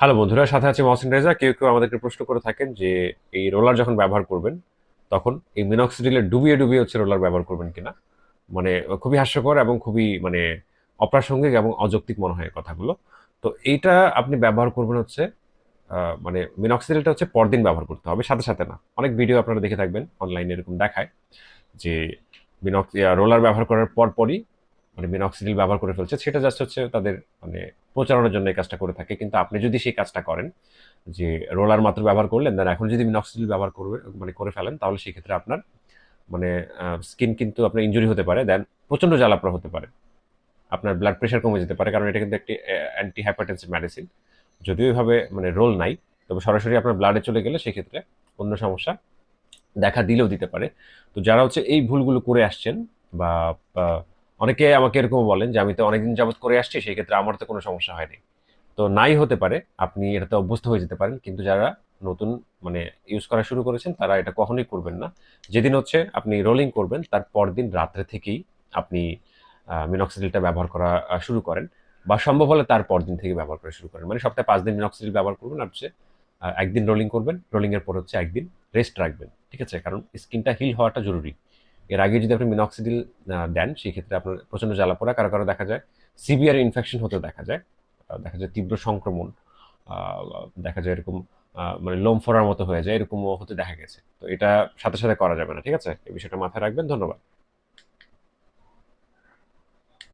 Hello বন্ধুরা, সাথে আছে মহসিন রেজা। কেউ কেউ আমাদেরকে প্রশ্ন করে থাকেন যে এই রোলার যখন ব্যবহার করবেন, তখন এই মিনক্সিডিলে ডুবিয়ে ডুবিয়ে হচ্ছে রোলার ব্যবহার করবেন কিনা? মানে খুবই হাস্যকর এবং খুবই মানে অপ্রাসঙ্গিক এবং অযৌক্তিক মনে হয় কথাগুলো। তো এইটা আপনি ব্যবহার করবেন হচ্ছে মানে মিনক্সিডিলটা হচ্ছে পরদিন ব্যবহার করতে হবে, সাথে সাথে না। অনেক ভিডিও আপনারা দেখে থাকবেন, অনলাইনে এরকম দেখায় যে মিনক্স রোলার ব্যবহার করার পর পরই মানে মিনক্সিডিল ব্যবহার করে ফেলছে। সেটা জাস্ট হচ্ছে তাদের মানে প্রচারণার জন্য এই কাজটা করে থাকে। কিন্তু আপনি যদি সেই কাজটা করেন, যে রোলার মাত্র ব্যবহার করলেন দেন এখন যদি মিনক্সিডিল ব্যবহার করবে মানে করে ফেলেন, তাহলে সেই ক্ষেত্রে আপনার মানে স্কিন কিন্তু আপনার ইনজুরি হতে পারে দেন প্রচণ্ড জ্বালাপড়া হতে পারে। আপনার ব্লাড প্রেশার কমে যেতে পারে, কারণ এটা কিন্তু একটি অ্যান্টি হাইপারটেনসিভ মেডিসিন যদিও এভাবে মানে রোল নাই, তবে সরাসরি আপনার ব্লাডে চলে গেলে সেক্ষেত্রে অন্য সমস্যা দেখা দিলেও দিতে পারে। তো যারা হচ্ছে এই ভুলগুলো করে আসছেন বা অনেকে আমাকে এরকম বলেন যে, আমি তো অনেকদিন যাবত করে আসছি, সেই ক্ষেত্রে আমার তো কোনো সমস্যা হয়নি। তো নাই হতে পারে, আপনি এটাতে অভ্যস্ত হয়ে যেতে পারেন, কিন্তু যারা নতুন মানে ইউজ করা শুরু করেছেন, তারা এটা কখনোই করবেন না। যেদিন হচ্ছে আপনি রোলিং করবেন, তার পরদিন রাত্রে থেকেই আপনি মিনক্সিডিলটা ব্যবহার করা শুরু করেন বা সম্ভব হলে তার পরদিন থেকে ব্যবহার করা শুরু করেন। মানে সপ্তাহে পাঁচ দিন মিনক্সিডিল ব্যবহার করবেন, আর হচ্ছে একদিন রোলিং করবেন রোলিংয়ের পর হচ্ছে একদিন রেস্ট রাখবেন, ঠিক আছে? কারণ স্কিনটা হিল হওয়াটা জরুরি। এর আগে যদি আপনি মিনক্সিডিল দেন সেই ক্ষেত্রে আপনার প্রচণ্ড জ্বালা পড়া। কারও কারও দেখা যায় সিভিয়ার ইনফেকশন হতে দেখা যায়। দেখা যায় তীব্র সংক্রমণ দেখা যায় এরকম মানে লোম ফোড়ার মতো হয়ে যায়। এরকমও হতে দেখা গেছে। তো এটা সাথে সাথে করা যাবে না, ঠিক আছে? এই বিষয়টা মাথায় রাখবেন। ধন্যবাদ।